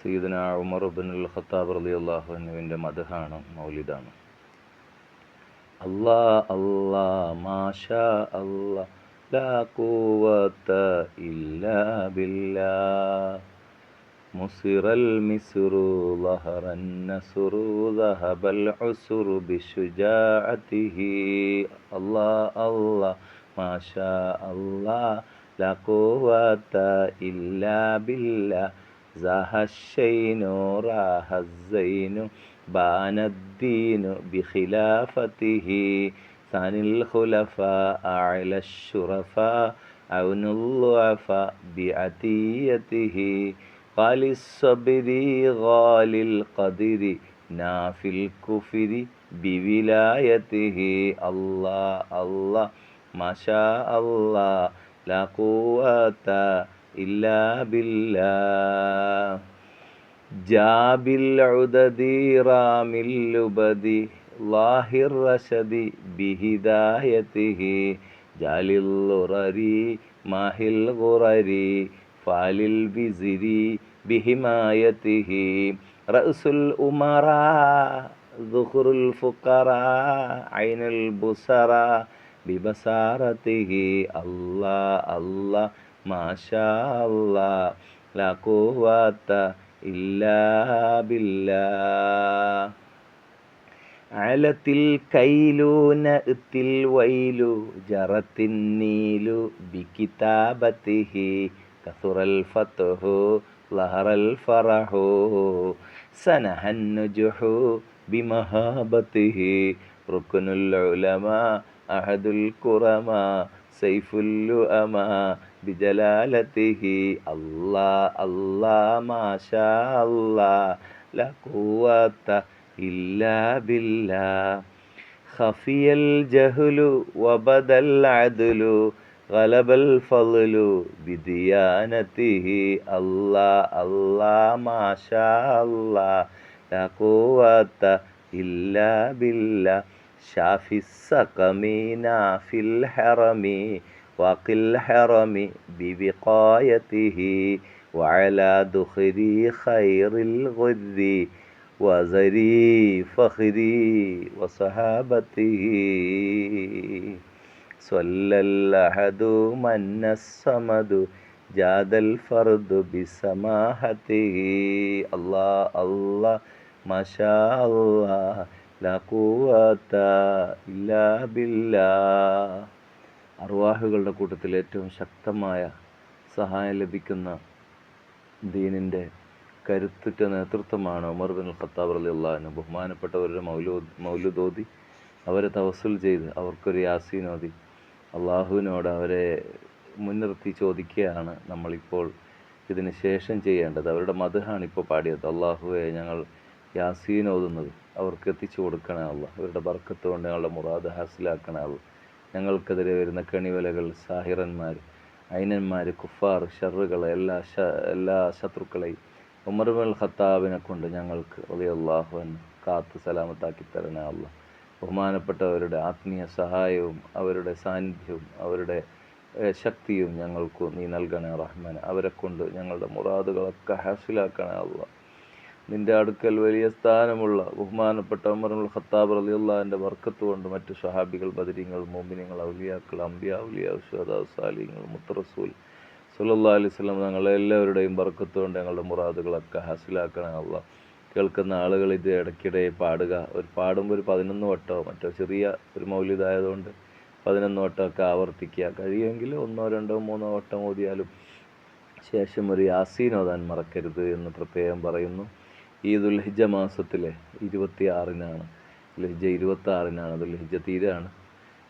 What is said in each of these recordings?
സയ്യിദന Umar bin Khattab റളിയല്ലാഹു അൻഹുവിൻ്റെ മദ്ഹാണ് മൗലിദാണ് അല്ലാ അല്ലാ മാഷാ അല്ലാ ലാ ഖുവത ഇല്ലാ ബില്ലാ مصر المسر ظهر النسر ذهب العسر بشجاعته الله الله ما شاء الله لا قوة إلا بالله زاح الشين راح الزين بان الدين بخلافته ثاني الخلفاء أعلى الشرفاء عون الضعفاء بعتيته. قال الصبر غال القدر نافي الكفر بولايته. الله الله ما شاء الله لا قوة إلا بالله جاب العدد رام اللبد الله الرشد بهدايته جال الغرر ماهي الغرر فعل البزر بحمايته رأس الأمراء ذخر الفقراء عين البصراء ببصارته الله الله മാഷാല്ല ലഖുവാത്ത ഇല്ലാ ബില്ലാ. അലത്തിൽ വൈലു ജറത്തിൻ നീലു ബിക്കിതാബത്തിഹി കസുറൽ ഫത്തുഹു ലഹറൽ ഫറഹു സനഹന്നുജുഹു ബിമഹാബത്തിഹി റുക്കുനുൽ ഉലമ അഹദുൽ കുറമ സൈഫുല്ലു അമ بجلالته. الله الله ما شاء الله لا قوة إلا بالله. خفي الجهل وبدا العدل غلب الفضل بديانته. الله الله ما شاء الله لا قوة إلا بالله. شافي السقم نافي الحرم واقي الحرم ببقايته وعلى دخري خير الغذ وزري فخري وصحابته. صلى الأحد من الصمد جاد الفرد بسماحته. الله الله ما شاء الله لا قوة إلا بالله. അർവാഹുകളുടെ കൂട്ടത്തിൽ ഏറ്റവും ശക്തമായ സഹായം ലഭിക്കുന്ന ദീനിന്റെ കരുത്തുറ്റ നേതൃത്വമാണ് ഉമർ ബിൻ ഖത്താബ് അലി അള്ളാഹിന് ബഹുമാനപ്പെട്ടവരുടെ മൗലോ മൗലുദോതി അവരെ തവസുൽ ചെയ്ത് അവർക്കൊരു യാസീനോതി അള്ളാഹുവിനോട് അവരെ മുൻനിർത്തി ചോദിക്കുകയാണ് നമ്മളിപ്പോൾ ഇതിന് ശേഷം ചെയ്യേണ്ടത്. അവരുടെ മതഹാണ് ഇപ്പോൾ പാടിയത്. അള്ളാഹുവെ ഞങ്ങൾ യാസീൻ ഓതുന്നത്. അവർക്ക് എത്തിച്ചു കൊടുക്കണേ അല്ല അവരുടെ ബർക്കത്ത് കൊണ്ട് ഞങ്ങളുടെ മുറാദ് ഹാസിലാക്കണേ അല്ല ഞങ്ങൾക്കെതിരെ വരുന്ന കെണിവലകൾ സാഹിറന്മാർ ഐനന്മാർ കുഫാർ ഷറുകൾ എല്ലാ എല്ലാ ശത്രുക്കളെയും ഉമർമൽ ഖത്താബിനെ കൊണ്ട് ഞങ്ങൾക്ക് വലിയ അള്ളാഹുവൻ കാത്തു സലാമത്താക്കി തരണേ അല്ല ബഹുമാനപ്പെട്ടവരുടെ ആത്മീയ സഹായവും അവരുടെ സാന്നിധ്യവും അവരുടെ ശക്തിയും ഞങ്ങൾക്ക് നീ നൽകണേ റഹ്മാൻ അവരെ കൊണ്ട് ഞങ്ങളുടെ മുറാദുകളൊക്കെ ഹാസിലാക്കണേ അല്ല നിന്റെ അടുക്കൽ വലിയ സ്ഥാനമുള്ള ബഹുമാനപ്പെട്ട ഉമറുൽ ഖത്താബ് റളിയല്ലാഹുവിന്റെ വർക്കത്ത് കൊണ്ട് മറ്റു സ്വഹാബികൾ ബദരിങ്ങൾ മോമിനിങ്ങൾ ഔലിയാക്കൾ അംബിയ ഔലിയ ഷുഹദാ സാലിങ്ങൾ മുത്തറസൂൽ സുല്ലാ അലൈഹി സ്വലം ഞങ്ങളെ എല്ലാവരുടെയും ബർക്കത്ത് കൊണ്ട് ഞങ്ങളുടെ മുറാദുകളൊക്കെ ഹാസിലാക്കണേ കേൾക്കുന്ന ആളുകൾ ഇത് ഇടയ്ക്കിടെ പാടുക. ഒരു പാടുമ്പോൾ ഒരു പതിനൊന്ന് വട്ടോ മറ്റോ ചെറിയ ഒരു മൗലിതായതുകൊണ്ട് പതിനൊന്ന് വട്ടമൊക്കെ ആവർത്തിക്കുക. കഴിയുമെങ്കിൽ ഒന്നോ രണ്ടോ മൂന്നോ വട്ടം ഓതിയാലും ശേഷം ഒരു യാസീൻ മറക്കരുത് എന്ന് പ്രത്യേകം പറയുന്നു. ഈ ദുൽഹിജ മാസത്തിലെ ഇരുപത്തി ആറിനാണ് ദുൽഹിജ ഇരുപത്തി ആറിനാണ് തീരാണ്.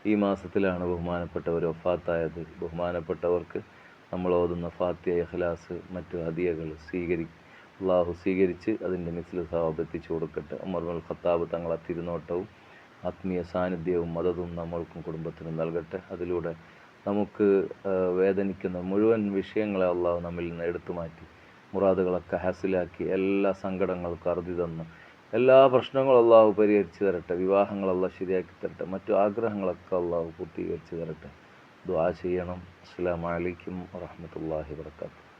ഈ മാസത്തിലാണ് ബഹുമാനപ്പെട്ടവർ ഒഫാത്തായത് ബഹുമാനപ്പെട്ടവർക്ക് നമ്മൾ ഓതുന്ന ഫാത്തിയ ഇഖ്ലാസ് മറ്റു ഹദിയകൾ സ്വീകരി അള്ളാഹു സ്വീകരിച്ച് അതിന്റെ മിസ്ല സവാബ് എത്തിച്ചു കൊടുക്കട്ടെ. അമർമുൽ ഖത്താബ് തങ്ങളെ തിരുനോട്ടവും ആത്മീയ സാന്നിധ്യവും മതതും നമ്മൾക്കും കുടുംബത്തിനും നൽകട്ടെ. അതിലൂടെ നമുക്ക് വേദനിക്കുന്ന മുഴുവൻ വിഷയങ്ങളെ അള്ളാഹു നമ്മിൽ നിന്ന് എടുത്തു മാറ്റി. മുറാദുകളൊക്കെ ഹാസിലാക്കി എല്ലാ സങ്കടങ്ങൾക്കും അറുതി തന്ന്. എല്ലാ പ്രശ്നങ്ങളും അള്ളാഹു പരിഹരിച്ചു തരട്ടെ. വിവാഹങ്ങളെല്ലാം ശരിയാക്കി തരട്ടെ. മറ്റു ആഗ്രഹങ്ങളൊക്കെ അള്ളാഹു പൂർത്തീകരിച്ചു തരട്ടെ. ദുആ ചെയ്യണം. അസ്സലാമു അലൈക്കും വറഹ്മത്തുള്ളാഹി വബറകാതുഹു.